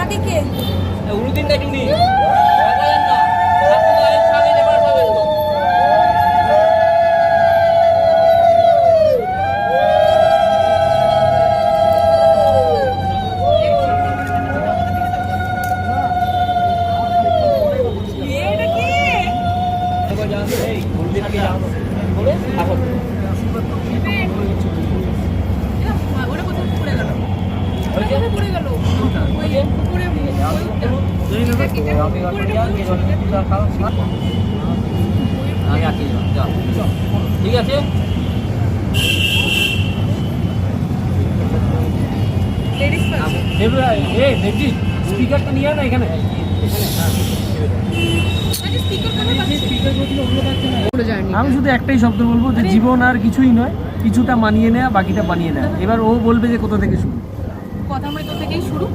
আগে কে ওরা কোথায় পড়ে গেল ওরা কোথায় পড়ে গেল? ঠিক আছে নিয়ে আমি শুধু একটাই শব্দ বলব যে জীবন আর কিছুই নয়, কিছুটা মানিয়ে নেয়া, বাকিটা বানিয়ে নেওয়া এবার ও বলবে যে কোথা থেকে শুরু। কথামৃত থেকেই শুরু।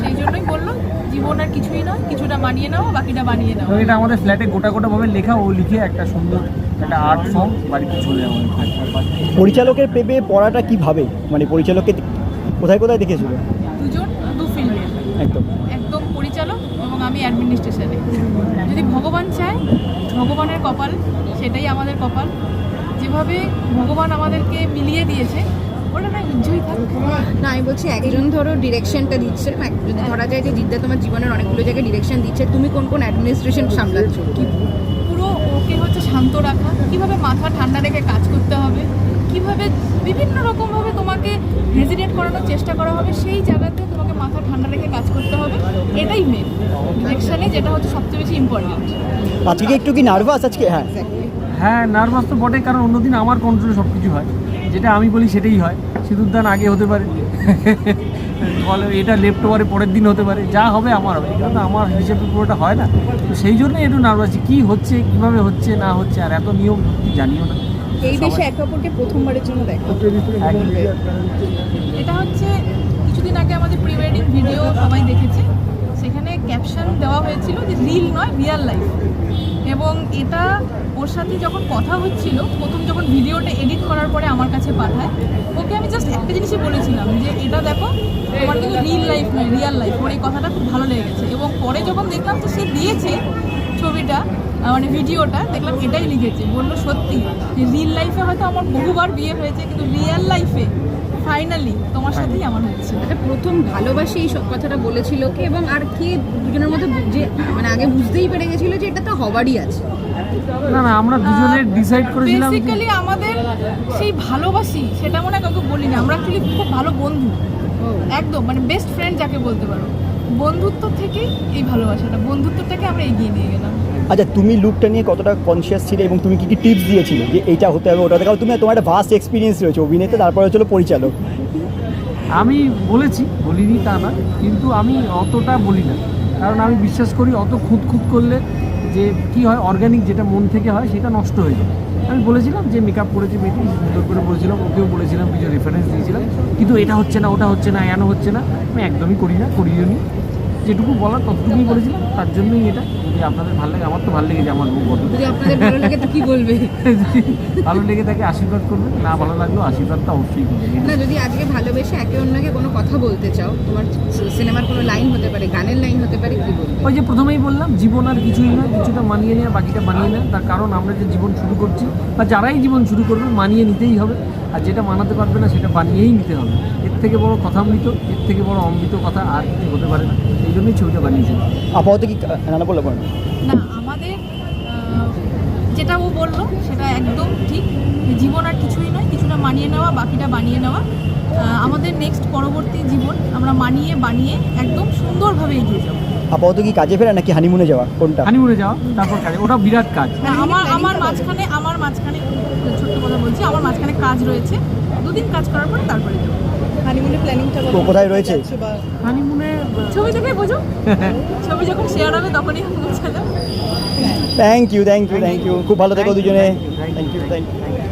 সেই জন্যই বলল জীবন আর কিছুই না কিছুটা মানিয়ে নাও বাকিটা বানিয়ে নাও। এটা আমাদের ফ্ল্যাটে গোটা গোটা ভাবে লেখা ও লিখে একটা সুন্দর একটা আর্ট ফর্ম বাড়িতে চলে যাব পরিচালকের প্রেমে পড়াটা কীভাবে মানে পরিচালককে কোথায় কোথায় দেখেছিল দুজন দু ফিল্ডের একদম। একদম পরিচালক এবং আমি অ্যাডমিনিস্ট্রেশনে যদি ভগবান চায় ভগবানের কপাল সেটাই আমাদের কপাল। যেভাবে ভগবান আমাদেরকে মিলিয়ে দিয়েছে না না আমি বলছি একজন ধরো ডিরেকশনটা দিচ্ছে যদি ধরা যায় যে জিদ্দা তোমার জীবনের অনেকগুলো জায়গায় ডিরেকশন দিচ্ছে তুমি কোন কোন অ্যাডমিনিস্ট্রেশন সামলাচ্ছ? কি পুরো ওকে হচ্ছে শান্ত রাখা। কীভাবে মাথা ঠান্ডা রেখে কাজ করতে হবে? কীভাবে বিভিন্ন রকমভাবে তোমাকে হেজিটেট করানোর চেষ্টা করা হবে? সেই জায়গাতে তোমাকে মাথা ঠান্ডা রেখে কাজ করতে হবে। এটাই মেন ডিরেকশনে যেটা হচ্ছে সবচেয়ে বেশি ইম্পর্টেন্ট আজকে একটু কি নার্ভাস আজকে হ্যাঁ। হ্যাঁ নার্ভাস তো বটে কারণ অন্যদিন আমার কন্ট্রোলে সব কিছু হয়। যেটা আমি বলি সেটাই হয়। সিঁদুরদান আগে হতে পারে। বলে এটা লেফট ওভারে পরের দিন হতে পারে। যা হবে আমার হবে। তো আমার হিসেবে পুরোটা হয় না। তো সেই জন্যই একটু নার্ভাস কী হচ্ছে কীভাবে হচ্ছে না হচ্ছে আর এত নিয়ম জানিও না। এই দেশে একে অপরকে প্রথমবারের জন্য দেখো। এটা হচ্ছে কিছুদিন আগে আমাদের প্রি ওয়েডিং ভিডিও সবাই দেখেছে। সেখানে ক্যাপশন দেওয়া হয়েছিল যে রিল নয় রিয়াল লাইফ এবং এটা ওর সাথে যখন কথা হচ্ছিল প্রথম যখন ভিডিওটা এডিট করার পরে পাঠায়। ওকে আমি জাস্ট একটা জিনিসই বলেছিলাম যে এটা দেখো তোমার কিন্তু রিল লাইফ নয় রিয়াল লাইফ ওর এই কথাটা খুব ভালো লেগে গেছে। এবং পরে যখন দেখলাম তো সে দিয়েছে ছবিটা মানে ভিডিওটা দেখলাম এটাই লিখেছে। বলল সত্যি যে রিল লাইফে হয়তো আমার বহুবার বিয়ে হয়েছে কিন্তু রিয়েল লাইফে ফাইনালি তোমার সাথেই আমার হচ্ছে এটা প্রথম ভালোবাসে এই সব কথাটা বলেছিল কে এবং আর কে দুজনের মধ্যে যে মানে আগে বুঝতেই পেরে গেছিল যে এটা তো হবারই আছে। না না আমরা দুজনে ডিসাইড করেছিলাম বেসিক্যালি আমাদের সেই ভালোবাসি সেটা মনে হয় কাউকে বলিনি। আমরা অ্যাকচুয়ালি খুব ভালো বন্ধু। একদম মানে বেস্ট ফ্রেন্ড যাকে বলতে পারো। বন্ধুত্ব থেকেই এই ভালোবাসাটা বন্ধুত্বটাকে আমরা এগিয়ে নিয়ে গেলাম। আচ্ছা তুমি লুকটা নিয়ে কতটা কনসিয়াস ছিলে এবং তুমি কি কি টিপস দিয়েছিলে যে এইটা হতে হবে ওটা কারণ তুমি তোমার একটা ভাস্ট এক্সপিরিয়েন্স রয়েছে অভিনেতা তারপরে হচ্ছিল পরিচালক। আমি বলেছি বলিনি তা না কিন্তু আমি অতটা বলি না। কারণ আমি বিশ্বাস করি অত খুঁত খুঁত করলে যে কি হয় অর্গ্যানিক যেটা মন থেকে হয়, সেটা নষ্ট হয়ে যায়। আমি বলেছিলাম যে মেকআপ করেছি মেয়েটি, সুন্দর করে বলেছিলাম, ওকেও বলেছিলাম, কিছু রেফারেন্স দিয়েছিলাম। কিন্তু এটা হচ্ছে না, ওটা হচ্ছে না এন হচ্ছে না। আমি একদমই করি না, করিও নি। যেটুকু বলার ততটুকুই বলেছিলাম, তার জন্যই এটা। যে আপনাদের ভালো লাগে আমার তো ভালো লেগেছে আমার বউ বদল যদি আপনাদের ভালো লাগে তো কি বলবে? ভালো লেগে থাকে আশীর্বাদ করবে না ভালো লাগলেও আশীর্বাদটা অবশ্যই করবে না যদি আজকে ভালোবেসে একে অন্যকে কোনো কথা বলতে চাও তোমার সিনেমার কোনো লাইন হতে পারে গানের লাইন হতে পারে কি বলবে? ওই যে প্রথমেই বললাম জীবন আর কিছুই নয় কিছুটা মানিয়ে নেওয়া বাকিটা বানিয়ে নেয়। তার কারণ আমরা যে জীবন শুরু করছি বা যারাই জীবন শুরু করবে মানিয়ে নিতেই হবে। আর যেটা মানাতে পারবে না সেটা বানিয়েই নিতে হবে। এর থেকে বড় কথামৃত এর থেকে বড় অমৃত কথা আর কিছু হতে পারে না। সেই জন্যই ছবিটা বানিয়েছি। আপাতত কি নানা বলল বলো। না আমাদের যেটা ও বলল সেটা একদম ঠিক। জীবন আর কিছুই নয় কিছুটা মানিয়ে নেওয়া বাকিটা বানিয়ে নেওয়া। আমাদের নেক্সট পরবর্তী জীবন আমরা মানিয়ে বানিয়ে একদম সুন্দরভাবে এগিয়ে যাব। আপাতত কি কাজে ফেরা নাকি হানিমুনে যাওয়া? কোনটা? হানিমুনে যাওয়া তারপর কাজে ওটা বিরাট কাজ। আমার আমার মাঝখানে আমার মাঝখানে ছোট্ট কথা বলছি আমার মাঝখানে কাজ রয়েছে। দুদিন কাজ করার পরে তারপরে যাব। হানিমুনের প্ল্যানিংটা কোথায় রয়েছে? হানিমুনে ছবি দেখে বোঝো। ছবি যখন শেয়ার হবে তখনই বোঝা যাবে। Thank you thank you thank you খুব ভালো থেকো দুজনে। Thank you thank you